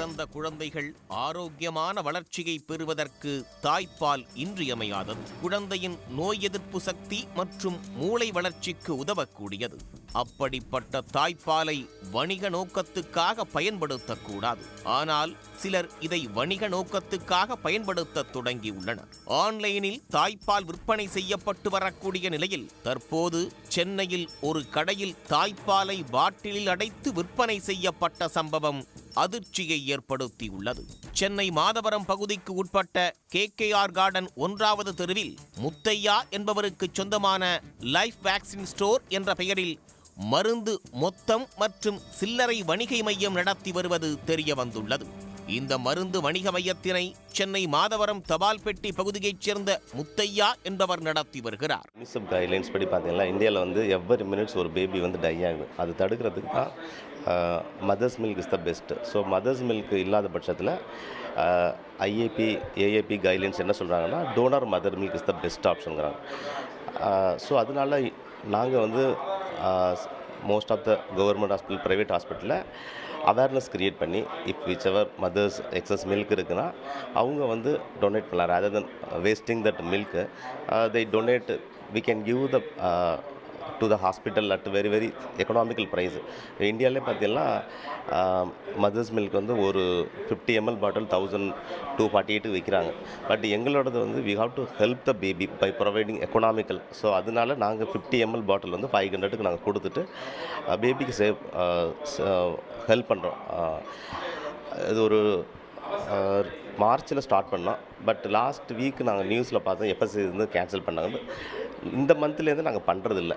பிறந்த குழந்தைகள் ஆரோக்கியமான வளர்ச்சியை பெறுவதற்கு தாய்ப்பால் இன்றியமையாதது. குழந்தையின் நோய் எதிர்ப்பு சக்தி மற்றும் மூளை வளர்ச்சிக்கு உதவக்கூடியது. அப்படிப்பட்ட தாய்ப்பாலை வணிக நோக்கத்துக்காக பயன்படுத்தக்கூடாது. ஆனால் சிலர் இதை வணிக நோக்கத்துக்காக பயன்படுத்த தொடங்கியுள்ளனர். ஆன்லைனில் தாய்ப்பால் விற்பனை செய்யப்பட்டு வரக்கூடிய நிலையில் தற்போது சென்னையில் ஒரு கடையில் தாய்ப்பாலை பாட்டிலில் அடைத்து விற்பனை செய்யப்பட்ட சம்பவம் அதிர்ச்சியை ஏற்படுத்தியுள்ளது. சென்னை மாதவரம் பகுதிக்கு உட்பட்ட கே கார்டன் ஒன்றாவது தெருவில் முத்தையா என்பவருக்கு சொந்தமான லைஃப் வேக்சின் ஸ்டோர் என்ற பெயரில் மருந்து மொத்தம் மற்றும் சில்லறை வணிகை மையம் நடத்தி வருவது தெரிய வந்துள்ளது இந்த மருந்து வணிக மையத்தினை சென்னை மாதவரம் தபால் பெட்டி பகுதியைச் சேர்ந்த முத்தையா என்பவர் நடத்தி வருகிறார். யூனிசெஃப் கைட்லைன்ஸ் படி பார்த்தீங்கன்னா இந்தியாவில் வந்து எவ்வரி மினிட்ஸ் ஒரு பேபி வந்து டை ஆகுது. அது தடுக்கிறதுக்கு தான் mother's milk is the best so mother's milk இல்லாத பட்சத்தில் ஐஏபி ஏஏபி கைட்லைன்ஸ் என்ன சொல்கிறாங்கன்னா donor mother milk is the best ஆப்ஷனுங்கிறாங்க so அதனால நாங்கள் வந்து most of the government hospital private ஹாஸ்பிட்டலில் அவேர்னஸ் க்ரியேட் பண்ணி if whichever mother's excess milk இருக்குன்னா அவங்க வந்து டொனேட் பண்ணலாம். Rather than wasting that milk they donate we can give the to the hospital at very very economical price இந்தியாவிலே பார்த்தீங்கன்னா mother's milk வந்து ஒரு fifty ML bottle thousand two forty eight விற்கிறாங்க but எங்களோடது வந்து we have to help the baby by providing economical so அதனால நாங்கள் fifty ML பாட்டில் வந்து ஃபைவ் ஹண்ட்ரடுக்கு நாங்கள் கொடுத்துட்டு பேபிக்கு சேவ் ஹெல்ப் பண்ணுறோம் இது ஒரு மார்ச்சில் ஸ்டார்ட் பண்ணோம். பட் லாஸ்ட் வீக் நாங்கள் நியூஸில் பார்த்தோம் எஃப்எஸ்சி வந்து கேன்சல் பண்ணாங்க. இந்த மந்த்லேருந்து நாங்கள் பண்ணுறதில்ல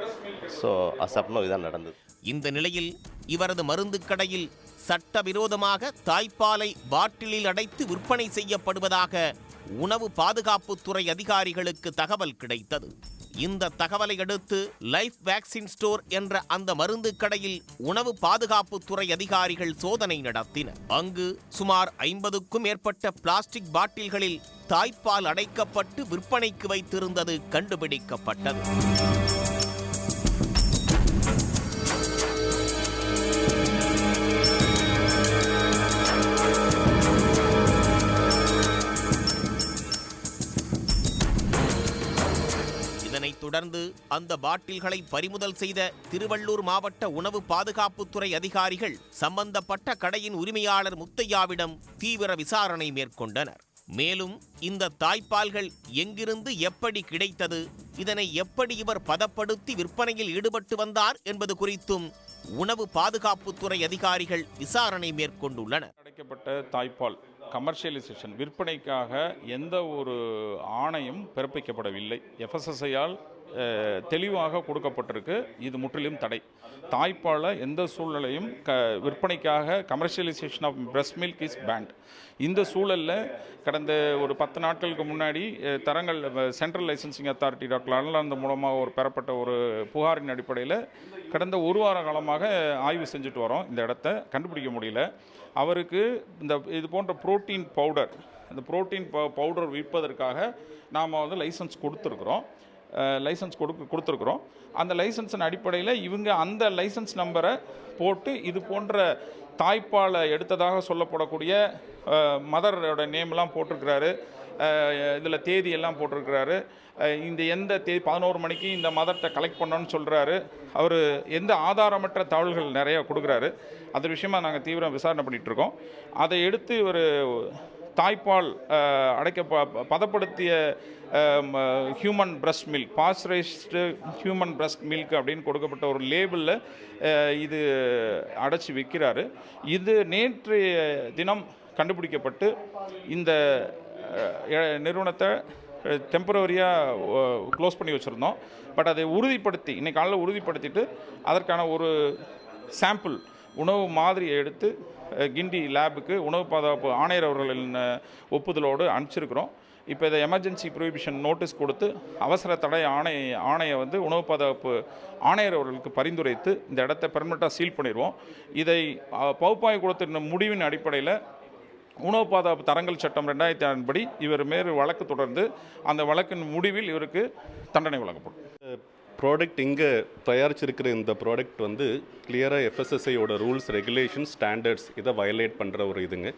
ஸோ அசப்னோ இதான் நடந்தது. இந்த நிலையில் இவரது மருந்து கடையில் சட்டவிரோதமாக தாய்ப்பாலை பாட்டிலில் அடைத்து விற்பனை செய்யப்படுவதாக உணவு பாதுகாப்புத்துறை அதிகாரிகளுக்கு தகவல் கிடைத்தது. இந்த தகவலை அடுத்து லைஃப் வேக்சின் ஸ்டோர் என்ற அந்த மருந்து கடையில் உணவு பாதுகாப்புத்துறை அதிகாரிகள் சோதனை நடத்தினர். அங்கு சுமார் ஐம்பதுக்கும் மேற்பட்ட பிளாஸ்டிக் பாட்டில்களில் தாய்ப்பால் அடைக்கப்பட்டு விற்பனைக்கு வைத்திருந்தது கண்டுபிடிக்கப்பட்டது. தொடர்ந்து அந்த பாட்டில்களை பறிமுதல் செய்த திருவள்ளூர் மாவட்ட உணவு பாதுகாப்புத்துறை அதிகாரிகள் சம்பந்தப்பட்ட கடையின் உரிமையாளர் முத்தையாவிடம் தீவிர விசாரணை மேற்கொண்டனர். மேலும் இந்த தாய்ப்பால்கள் எங்கிருந்து எப்படி கிடைத்தது இதனை எப்படி இவர் பதப்படுத்தி விற்பனையில் ஈடுபட்டு வந்தார் என்பது குறித்தும் உணவு பாதுகாப்புத்துறை அதிகாரிகள் விசாரணை மேற்கொண்டுள்ளனர். அடைக்கப்பட்ட தாய்ப்பால் கமர்ஷியலைசேஷன் விற்பனைக்காக எந்த ஒரு ஆணையம் பிறப்பிக்கப்படவில்லை. எஃப்எஸ்எஸ்ஐயால் தெளிவாக கொடுக்கப்பட்டிருக்கு. இது முற்றிலும் தடை. தாய்ப்பாலை எந்த சூழ்நிலையும் க விற்பனைக்காக commercialisation of breast milk is banned இந்த சூழலில் கடந்த ஒரு பத்து நாட்களுக்கு முன்னாடி தரங்கள் சென்ட்ரல் லைசன்சிங் அத்தாரிட்டி டாக்டர் அனலானந்த மூலமாக ஒரு பெறப்பட்ட ஒரு புகாரின் அடிப்படையில் கடந்த ஒரு வார காலமாக ஆய்வு செஞ்சுட்டு வரோம் இந்த இடத்த. கண்டுபிடிக்க முடியல. அவருக்கு இந்த இது போன்ற புரோட்டீன் பவுடர் இந்த புரோட்டீன் பவுடர் விற்பதற்காக நாம் வந்து லைசன்ஸ் கொடுத்துருக்குறோம். லைசன்ஸ் கொடுக்க கொடுத்துருக்குறோம். அந்த லைசன்ஸின் அடிப்படையில் இவங்க அந்த லைசன்ஸ் நம்பரை போட்டு இது போன்ற தாய்ப்பாலை எடுத்ததாக சொல்லப்படக்கூடிய மதரோட நேம்லாம் போட்டிருக்கிறாரு. இதில் தேதி எல்லாம் போட்டிருக்கிறாரு. இந்த எந்த தேதி பதினோரு மணிக்கு இந்த மதத்தை கலெக்ட் பண்ணோன்னு சொல்கிறாரு அவர் எந்த ஆதாரமற்ற தகவல்கள் நிறைய கொடுக்குறாரு. அது விஷயமா நாங்கள் தீவிரம் விசாரணை பண்ணிகிட்ருக்கோம் அதை எடுத்து ஒரு தாய்ப்பால் அடைக்க பதப்படுத்திய human breast milk pasteurised human breast milk அப்படின்னு கொடுக்கப்பட்ட ஒரு லேபிளில் இது அடைச்சி விற்கிறாரு இது நேற்று தினம் கண்டுபிடிக்கப்பட்டு இந்த நிறுவனத்தை டெம்பரவரியாக க்ளோஸ் பண்ணி வச்சுருந்தோம். பட் அதை உறுதிப்படுத்தி இன்றைக்கி காலையில் உறுதிப்படுத்திட்டு அதற்கான ஒரு சாம்பிள் உணவு மாதிரியை எடுத்து கிண்டி லேபுக்கு உணவு பாதுகாப்பு ஆணையர் அவர்களின் ஒப்புதலோடு அனுப்பிச்சிருக்கிறோம். இப்போ இதை எமர்ஜென்சி ப்ரொஹிபிஷன் நோட்டீஸ் கொடுத்து அவசர தடை ஆணை ஆணையை வந்து உணவு பாதுகாப்பு ஆணையர் அவர்களுக்கு பரிந்துரைத்து இந்த இடத்த பெர்மனெண்ட்டாக சீல் பண்ணிடுவோம். இதை பகுப்பாய்வு கொடுத்த முடிவின் அடிப்படையில் உணவு பாதுகாப்பு தரங்கள் சட்டம் ரெண்டாயிரத்தி ஆறின்படி படி இவர் மேல் வழக்கு தொடர்ந்து அந்த வழக்கின் முடிவில் இவருக்கு தண்டனை வழங்கப்படும். ப்ராடக்ட் இங்கே தயாரிச்சிருக்கிற இந்த ப்ராடக்ட் வந்து கிளியராக எஃப்எஸ்எஸ்ஐயோட ரூல்ஸ் ரெகுலேஷன் ஸ்டாண்டர்ட்ஸ் இதை வயலேட் பண்ணுற ஒரு இதுங்க.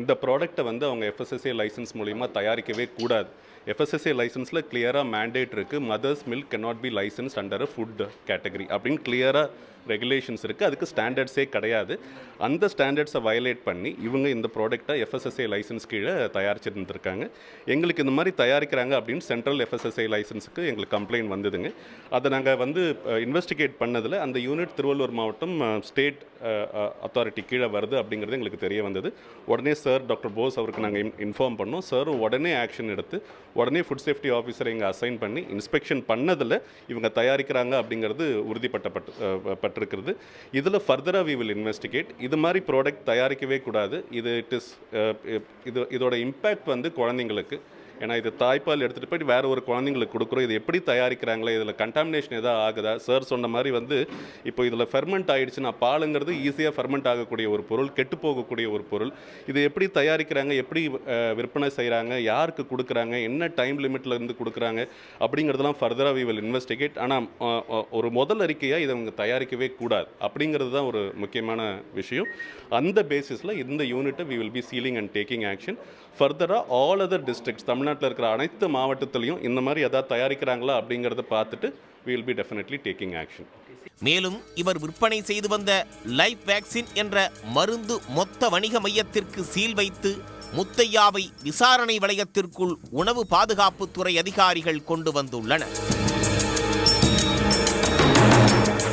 இந்த ப்ராடக்ட்டை வந்து அவங்க எஃப்எஸ்எஸ்ஐ லைசன்ஸ் மூலிமா தயாரிக்கவே கூடாது. எஃப்எஸ்எஸ்ஏ லைசன்ஸில் கிளியராக மேண்டேட் இருக்குது mother's milk cannot be license under a food category அப்படின்னு கிளியராக ரெகுலேஷன்ஸ் இருக்குது அதுக்கு ஸ்டாண்டர்ட்ஸே கிடையாது. அந்த ஸ்டாண்டர்ட்ஸை வயலேட் பண்ணி இவங்க இந்த ப்ராடக்ட்டை எஃப்எஸ்எஸ்ஏ லைசன்ஸ் கீழே தயாரிச்சிருந்துருக்காங்க. எங்களுக்கு இந்த மாதிரி தயாரிக்கிறாங்க அப்படின்னு சென்ட்ரல் எஃப்எஸ்எஸ்ஐ லைசன்ஸுக்கு எங்களுக்கு கம்ப்ளைண்ட் வந்ததுங்க. அதை நாங்கள் வந்து இன்வெஸ்டிகேட் பண்ணதில் அந்த யூனிட் திருவள்ளூர் மாவட்டம் ஸ்டேட் அத்தாரிட்டி கீழே வருது அப்படிங்கிறது எங்களுக்கு தெரிய வந்தது. உடனே சார் டாக்டர் போஸ் அவருக்கு நாங்கள் இன்ஃபார்ம் பண்ணோம். சார் உடனே ஆக்ஷன் எடுத்து உடனே ஃபுட் சேஃப்டி ஆஃபீஸரை இங்கே அசைன் பண்ணி இன்ஸ்பெக்ஷன் பண்ணதில் இவங்க தயாரிக்கிறாங்க அப்படிங்கிறது உறுதிப்பட்டப்பட்டு பட்டிருக்கிறது. இதில் ஃபர்தராக வி வில் இன்வெஸ்டிகேட் இது மாதிரி ப்ராடக்ட் தயாரிக்கவே கூடாது. இது இட் இஸ் இது இதோட இம்பேக்ட் வந்து குழந்தைங்களுக்கு ஏன்னா இது தாய்ப்பால் எடுத்துகிட்டு போயிட்டு வேறு ஒரு குழந்தைங்களுக்கு கொடுக்குறோம். இது எப்படி தயாரிக்கிறாங்களே இதில் கண்டாமினேஷன் எதாவது ஆகுதா? சார் சொன்ன மாதிரி வந்து இப்போ இதில் ஃபெர்மெண்ட் ஆகிடுச்சுன்னா பாலுங்கிறது ஈஸியாக ஃபெர்மெண்ட் ஆகக்கூடிய ஒரு பொருள் கெட்டு போகக்கூடிய ஒரு பொருள். இது எப்படி தயாரிக்கிறாங்க? எப்படி விற்பனை செய்கிறாங்க யாருக்கு கொடுக்குறாங்க? என்ன டைம் லிமிட்டில் இருந்து கொடுக்குறாங்க? அப்படிங்கிறதெல்லாம் ஃபர்தராக வி வில் இன்வெஸ்டிகேட் ஆனால் ஒரு முதல் அறிக்கையாக இதை அவங்க தயாரிக்கவே கூடாது. அப்படிங்கிறது தான் ஒரு முக்கியமான விஷயம். அந்த பேசிஸில் இந்த யூனிட்டை we will be sealing and taking action ஃபர்தராக ஆல் அதர் டிஸ்ட்ரிக்ட்ஸ் தமிழ்நாட்டில் இருக்கிற அனைத்து மாவட்டத்திலையும் இந்த மாதிரி எதாவது தயாரிக்கிறாங்களா அப்படிங்கிறத பார்த்துட்டு will be definitely taking action மேலும் இவர் விற்பனை செய்து வந்த லைஃப் வேக்சின் என்ற மருந்து மொத்த வணிக மையத்திற்கு சீல் வைத்து முத்தையாவை விசாரணை வளையத்திற்குள் உணவு பாதுகாப்புத்துறை அதிகாரிகள் கொண்டு வந்துள்ளனர்.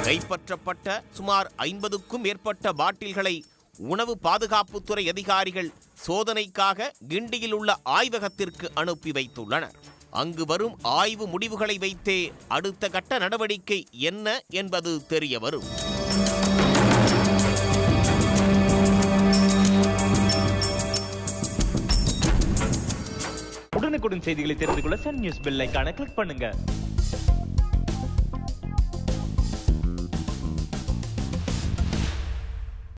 கைப்பற்றப்பட்ட சுமார் ஐம்பதுக்கும் மேற்பட்ட பாட்டில்களை உணவு பாதுகாப்புத்துறை அதிகாரிகள் சோதனைக்காக கிண்டியில் உள்ள ஆய்வகத்திற்கு அனுப்பி வைத்துள்ளனர். அங்கு வரும் ஆய்வு முடிவுகளை வைத்தே அடுத்த கட்ட நடவடிக்கை என்ன என்பது தெரிய வரும். உடனுக்குடன் செய்திகளை தெரிந்து கொள்ள சன் நியூஸ் பெல் கிளிக் பண்ணுங்க.